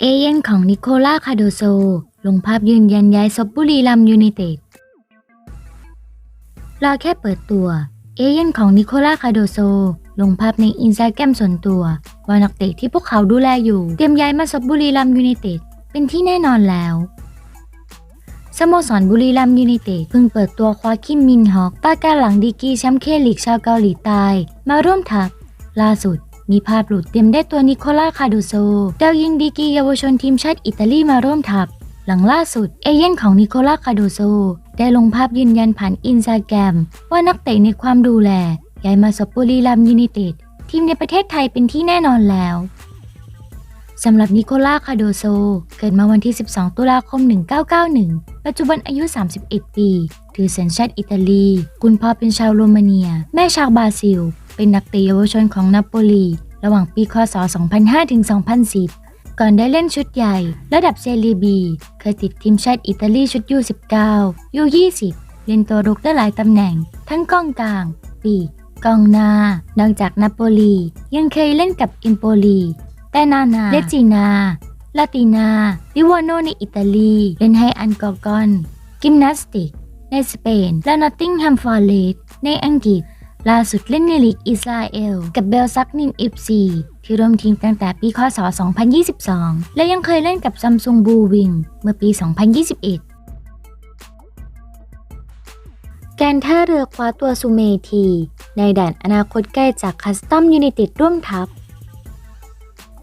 เอเย่นของนิโคล่าคาโดโซ ลงภาพยืนยันย้ายซบบุรีรัมยูไนเต็ดรอแค่เปิดตัว เอเย่นของนิโคล่าคาโดโซ ลงภาพในอินสตาแกรมส่วนตัว ว่านักเตะที่พวกเขาดูแลอยู่ เตรียมย้ายมาซบบุรีรัมยูไนเต็ดเป็นที่แน่นอนแล้วสโมสรบุรีรัมยูไนเต็ดเพิ่งเปิดตัวควาคิมมินฮอกปาการหลังดีกีแชมป์เคลีกชาวเกาหลีใต้ มาร่วมทัพล่าสุด มีภาพหลุดเตรียมได้ตัวนิโคล่าคาดูโซดาวยิงดีกีเยาวชนทีมชาติอิตาลีมาร่วมทัพ หลังล่าสุดเอเย่นของนิโคล่าคาโดโซได้ลงภาพยืนยันผ่านอินสตาแกรมว่านักเตะในความดูแลย้ายมาสบบุรีรัมย์ยูไนเต็ดทีมในประเทศไทยเป็นที่แน่นอนแล้ว สำหรับนิโคล่าคาโดโซ เกิดมาวันที่ 12 ตุลาคม 1991 ปัจจุบันอายุ 31 ปี ถือสัญชาติอิตาลี คุณพ่อเป็นชาวโรมาเนีย แม่ชาวบราซิล เป็นนักเตะเยาวชนของนาโปลี ระหว่างปีคศ 2005 ถึง 2010 ก่อนได้เล่นชุดใหญ่ ระดับเซรีบี เคยติดทีมชาติอิตาลีชุดยู19ยู20 เล่นตัวรุกได้หลายตำแหน่ง ทั้งกองกลาง ปีกกองหน้านอกจากนาโปลี ยังเคยเล่นกับอิมโปลี แต่นานาเลจินาลาตินาลิวานโนในอิตาลี เล่นให้อันกอกอนกิมนาสติก ในสเปน และนอตติงแฮมฟอร์เรสในอังกฤษ ล่าสุดเล่นในลีกอิสราเอล กับเบลซักนิมเอฟซีที่ร่วมทีมตั้งแต่ปีคศ 2022 และยังเคยเล่นกับซัมซุงบูวิงเมื่อปี 2021การท่าเรือคว้าตัวซูเมที ในด่านอนาคตใกล้จากคัสตอมยูนเต็ดร่วมทัพ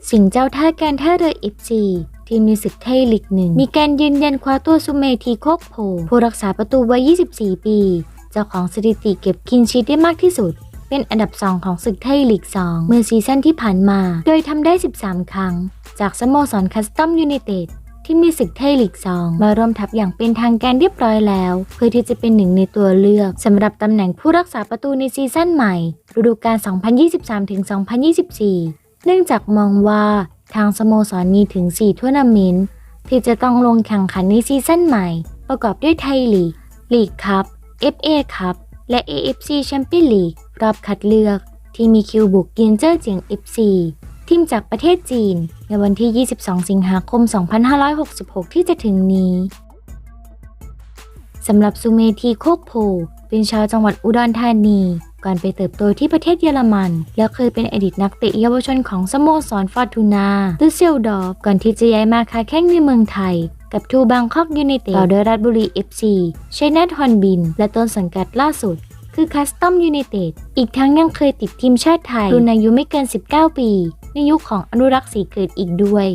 สิงเจ้าท่าการท่าเรือ FC ทีมในศึกไทยลีกหนึ่ง มีการยืนยันคว้าตัวสุเมธีโคกโพผู้รักษาประตูวัย 24 ปี เจ้าของสถิติเก็บคินชีทได้มากที่สุด เป็นอันดับ 2 ของศึกไทยลีก 2 เมื่อซีซั่นที่ผ่านมา โดยทำได้ 13 ครั้ง จากสโมสรคัสตอมยูไนเต็ดที่มีศึกไทยลีก 2 มาร่วมทัพอย่างเป็นทางการเรียบร้อยแล้ว เพื่อที่จะเป็นหนึ่งในตัวเลือกสำหรับตำแหน่งผู้รักษาประตูในซีซั่นใหม่ฤดูกาล 2023-2024 เนื่องจากมองว่าทางสโมสรมีถึง 4 ทัวร์นาเมนต์ที่จะต้องลงแข่งขันในซีซั่นใหม่ ประกอบด้วยไทยลีก ลีกคัพ FA คัพ และ AFC แชมเปี้ยนลีกรอบคัดเลือก ที่มีคิวบุกเกียนเจอร์เจียง FC ทีมจากประเทศจีน ในวันที่ 22 สิงหาคม 2566 ที่จะถึงนี้สำหรับซูเมทีโคกโพเป็นชาวจังหวัดอุดรธานี ก่อนไปเติบโตที่ประเทศเยอรมัน แล้วเคยเป็นอดีตนักเตะเยาวชนของสโมสรฟอร์ตูนาตูเซลดอฟก่อนที่จะย้ายมาค้าแข่งในเมืองไทย กับทูบางคอกยูไนเต็ดต่อโดยราชบุรี FC ชัยนาทฮอนบิน และต้นสังกัดล่าสุดคือคัสตอมยูไนเต็ดอีกทั้งยังเคยติดทีมชาติไทยรุ่นอายุไม่เกิน 19 ปี ในยุคของอนุรักษ์สีเกิดอีกด้วย